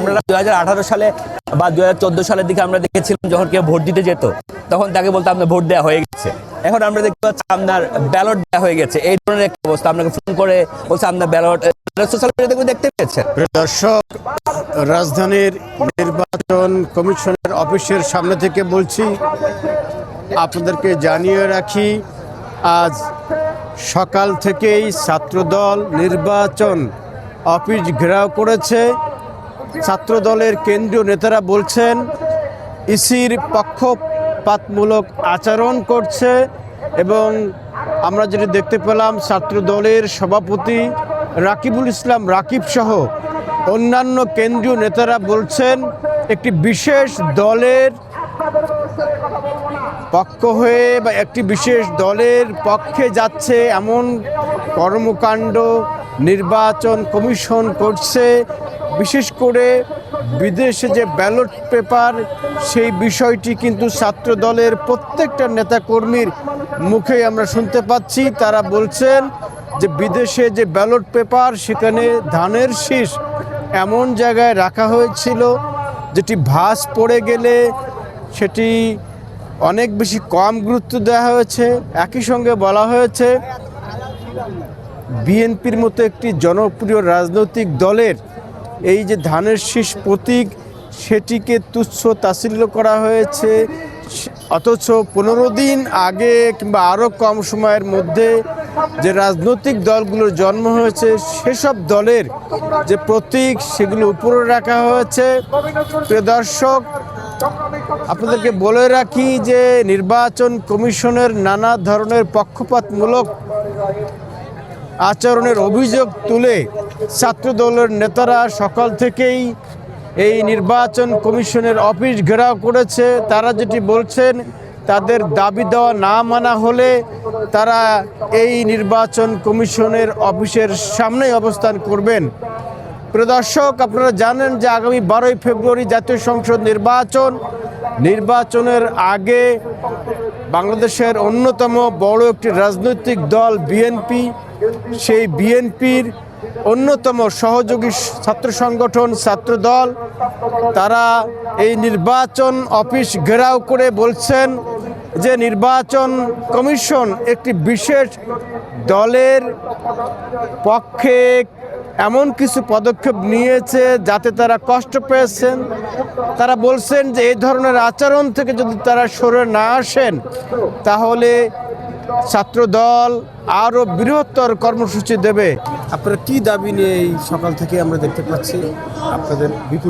আমরা দু হাজার আঠারো সালে বা দু হাজার সালের দিকে আমরা দেখেছিলাম যখন কেউ ভোট দিতে যেত, তখন তাকে বলতাম, আপনার ভোট দেওয়া হয়ে গেছে। এখন আমরা দেখতে পাচ্ছি আপনার ব্যালট দেওয়া হয়ে গেছে। এই ধরনের একটা অবস্থা। আপনাকে ফোন করে বলছে, আপনার ব্যালট সোশ্যাল মিডিয়াতে দেখতে পেয়েছেন? দর্শক, রাজধানীর নির্বাচন কমিশনের অফিসের সামনে থেকে বলছি, আপনাদেরকে জানিয়ে রাখি, আজ সকাল থেকেই ছাত্রদল নির্বাচন অফিস ঘেরাও করেছে। ছাত্রদলের কেন্দ্রীয় নেতারা বলছেন, ইসির পক্ষপাতমূলক আচরণ করছে এবং আমরা যেটি দেখতে পেলাম, ছাত্রদলের সভাপতি রাকিবুল ইসলাম রাকিব সহ অন্যান্য কেন্দ্রীয় নেতারা বলছেন, একটি বিশেষ দলের পক্ষ হয়ে বা একটি বিশেষ দলের পক্ষে যাচ্ছে এমন কর্মকাণ্ড, নির্বাচন কমিশন করছে বিশেষ করে বিদেশে যে ব্যালট পেপার, সেই বিষয়টি কিন্তু ছাত্র দলের প্রত্যেকটা নেতাকর্মীর মুখে আমরা শুনতে পাচ্ছি। তারা বলছেন যে বিদেশে যে ব্যালট পেপার, সেখানে ধানের শীষ এমন জায়গায় রাখা হয়েছিল যেটি ভাস পড়ে গেলে সেটি অনেক বেশি কম গুরুত্ব দেওয়া হয়েছে। একই সঙ্গে বলা হয়েছে, বিএনপির মতো একটি জনপ্রিয় রাজনৈতিক দলের এই যে ধানের শীষ প্রতীক, সেটিকে তুচ্ছ তাচ্ছিল্য করা হয়েছে। অথচ পনেরো দিন আগে কিংবা আরও কম সময়ের মধ্যে যে রাজনৈতিক দলগুলোর জন্ম হয়েছে, সেসব দলের যে প্রতীক, সেগুলো উপরে রাখা হয়েছে। প্রিয় দর্শক, আপনাদেরকে বলে রাখি যে নির্বাচন কমিশনের নানা ধরনের পক্ষপাতমূলক আচরণের অভিযোগ তুলে ছাত্রদলের নেতারা সকাল থেকেই এই নির্বাচন কমিশনের অফিস ঘেরাও করেছে। তারা যেটি বলছেন, তাদের দাবি দেওয়া না মানা হলে তারা এই নির্বাচন কমিশনের অফিসের সামনেই অবস্থান করবেন। প্রদর্শক আপনারা জানেন যে আগামী বারোই ফেব্রুয়ারি জাতীয় সংসদ নির্বাচন। নির্বাচনের আগে বাংলাদেশের অন্যতম বড় একটি রাজনৈতিক দল বিএনপি। সেই বিএনপির অন্যতম সহযোগী ছাত্র সংগঠন, ছাত্র দল, তারা এই নির্বাচন অফিস ঘেরাও করে বলছেন যে নির্বাচন কমিশন একটি বিশেষ দলের পক্ষে এমন কিছু পদক্ষেপ নিয়েছে যাতে তারা কষ্ট পেয়েছেন। তারা বলছেন যে এই ধরনের আচরণ থেকে যদি তারা সরে না আসেন, তাহলে ছাত্রদল আরও বৃহত্তর কর্মসূচি দেবে। আপনারা কি দাবি নিয়ে এই সকাল থেকে আমরা দেখতে পাচ্ছি? আপনাদের